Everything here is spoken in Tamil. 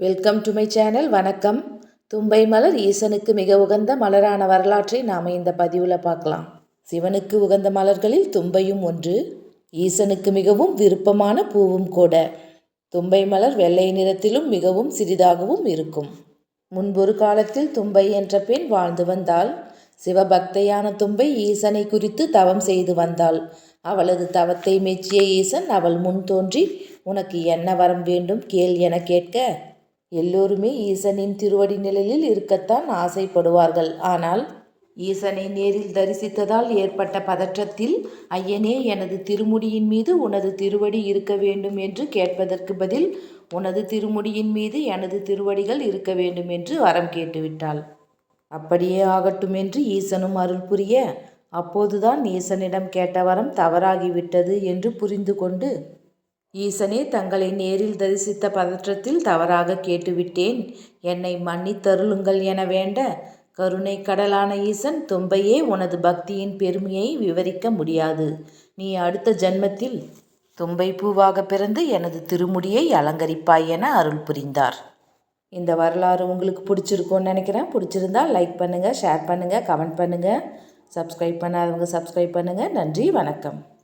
வெல்கம் டு மை சேனல் வணக்கம். தும்பை மலர் ஈசனுக்கு மிக உகந்த மலரான வரலாற்றை நாம் இந்த பதிவில் பார்க்கலாம். சிவனுக்கு உகந்த மலர்களில் தும்பையும் ஒன்று ஈசனுக்கு மிகவும் விருப்பமான பூவும் கூட. தும்பை மலர் வெள்ளை நிறத்திலும் மிகவும் சிறிதாகவும் இருக்கும். முன்பொரு காலத்தில் தும்பை என்ற பெண் வாழ்ந்து வந்தால் சிவபக்தையான தும்பை ஈசனை குறித்து தவம் செய்து வந்தாள். அவளது தவத்தை மெச்சிய ஈசன் அவள் முன் தோன்றி உனக்கு என்ன வரம் வேண்டும்? கேள் என கேட்க எல்லோருமே ஈசனின் திருவடி நிலையில் இருக்கத்தான் ஆசைப்படுவார்கள். ஆனால் ஈசனை நேரில் தரிசித்ததால் ஏற்பட்ட பதற்றத்தில் ஐயனே எனது திருமுடியின் மீது உனது திருவடி இருக்க வேண்டும் என்று கேட்பதற்கு பதில் உனது திருமுடியின் மீது எனது திருவடிகள் இருக்க வேண்டும் என்று வரம் கேட்டுவிட்டாள். அப்படியே ஆகட்டும் என்று ஈசனும் அருள் புரிய அப்போதுதான் ஈசனிடம் கேட்ட வரம் தவறாகிவிட்டது என்று புரிந்து கொண்டு ஈசனே தங்களை நேரில் தரிசித்த பதற்றத்தில் தவறாக கேட்டுவிட்டேன். என்னை மன்னித்தருளுங்கள் என வேண்ட கருணை கடலான ஈசன் தும்பையே உனது பக்தியின் பெருமையை விவரிக்க முடியாது. நீ அடுத்த ஜன்மத்தில் தும்பை பூவாக பிறந்து எனது திருமுடியை அலங்கரிப்பாய் என அருள் புரிந்தார். இந்த வரலாறு உங்களுக்கு பிடிச்சிருக்கும்னு நினைக்கிறேன். பிடிச்சிருந்தா லைக் பண்ணுங்கள் ஷேர் பண்ணுங்கள் கமெண்ட் பண்ணுங்கள் சப்ஸ்கிரைப் பண்ணாதவங்க சப்ஸ்கிரைப் பண்ணுங்கள் நன்றி வணக்கம்.